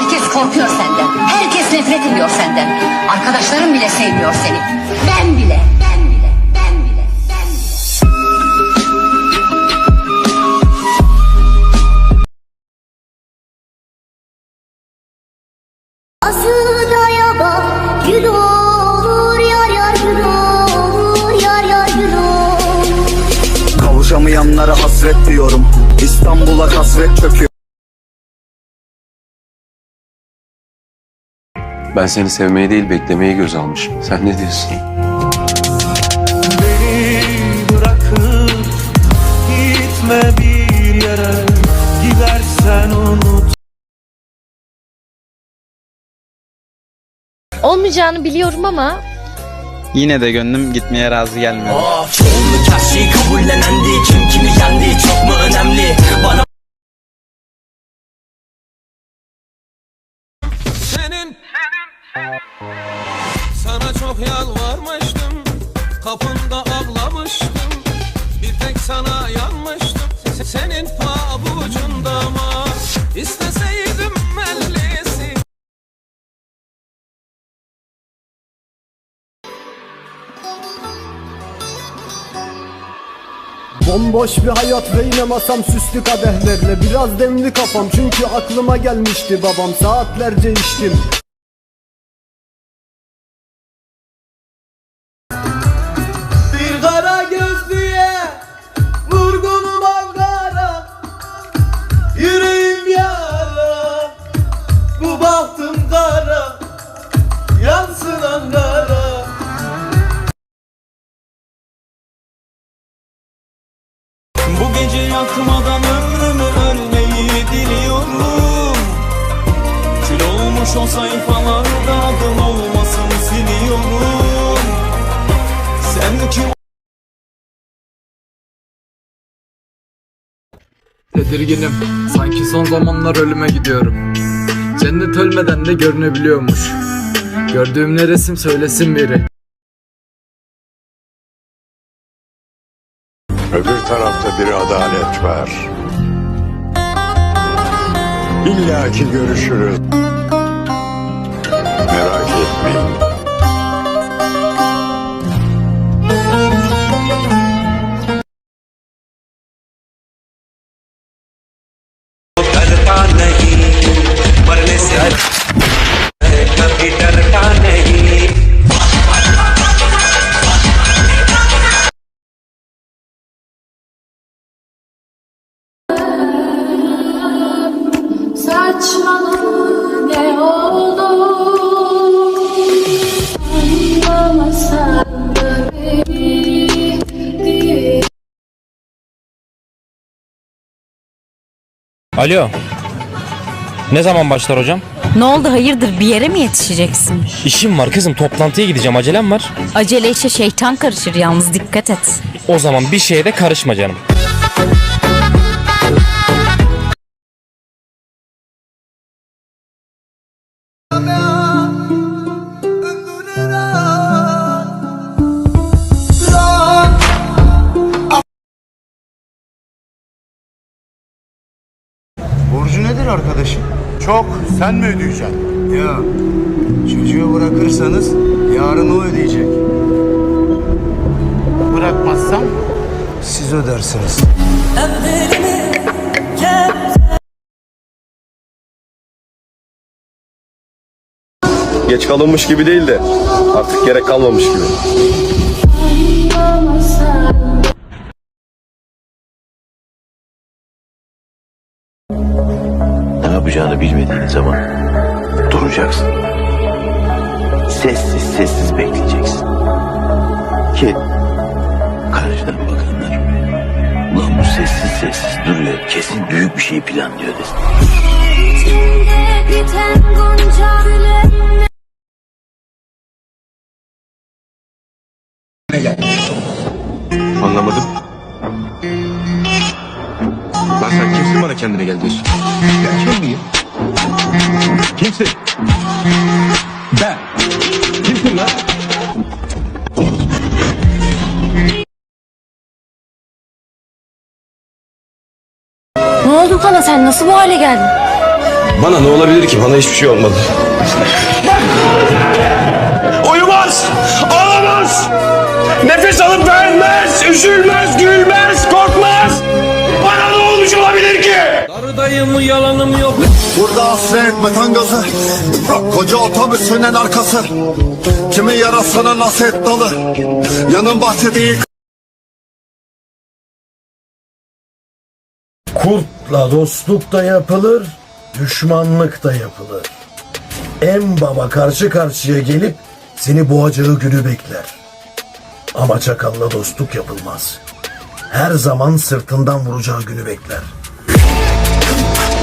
Herkes korkuyor senden. Herkes nefret ediyor senden. Arkadaşların bile sevmiyor seni. Ben bile. Ben bile. Ben bile. Ben bile. Aslında yaba gül olur yar yar gül olur yar yar gül olur Kavuşamayanlara hasret diyorum İstanbul'a kasvet çöküyor Ben seni sevmeyi değil beklemeyi göz almışım. Sen ne diyorsun? Beni bırakıp gitme bir yere Gidersen unut Olmayacağını biliyorum ama Yine de gönlüm gitmeye razı gelmiyor. Çoğunluk her şeyi kabullenendi Kim kimi yendi Kapında ağlamıştım. Bir tek sana yanmıştım. Se- Senin pabucunda ama İsteseydim ellisi. Bomboş bir hayat ve yine masam süslü kadehlerle. Biraz demli kafam çünkü aklıma gelmişti babam. Saatlerce içtim O sayfalarda adım olmasın siliyorum Sen ki Tedirginim, sanki son zamanlar ölüme gidiyorum. Cennet ölmeden de görünebiliyormuş. Gördüğüm ne resim söylesin biri. Öbür tarafta bir adalet var. İlla ki görüşürüz. Saçmalama ne oldu Anlamasan da beni diye Alo. Ne zaman başlar hocam? ne oldu hayırdır bir yere mi yetişeceksin? İşim var kızım toplantıya gideceğim acelem var. Acele işe şeytan karışır yalnız dikkat et. O zaman bir şeye de karışma canım. Borcu nedir arkadaşım? Çok. Sen mi ödeyeceksin? Ya. Çocuğu bırakırsanız yarın o ödeyecek. Bırakmazsam siz ödersiniz. Geç kalınmış gibi değil de artık gerek kalmamış gibi. Ne yapacağını bilmediğin zaman duracaksın. Sessiz sessiz bekleyeceksin. Ki karşıdan bakanlar ulan bu sessiz sessiz duruyor kesin büyük bir şey planlıyor desin. Anlamadım. Lan sen kimsin bana kendine gel diyorsun? Ben kim miyim? Kimsin? Ben. Kimsin lan? Ne oldu bana sen nasıl bu hale geldin? Bana ne olabilir ki? Bana hiçbir şey olmadı. Darıdayım yalanım yok? Burada hasret metan gazı Koca otobüsünün arkası. Kimin yarasına naset dalı Yanın bahçe değil. Kurtla dostluk da yapılır Düşmanlık da yapılır. En baba karşı karşıya gelip Seni boğacağı günü bekler. Ama çakalla dostluk yapılmaz. Her zaman sırtından vuracağı günü bekler Thank you.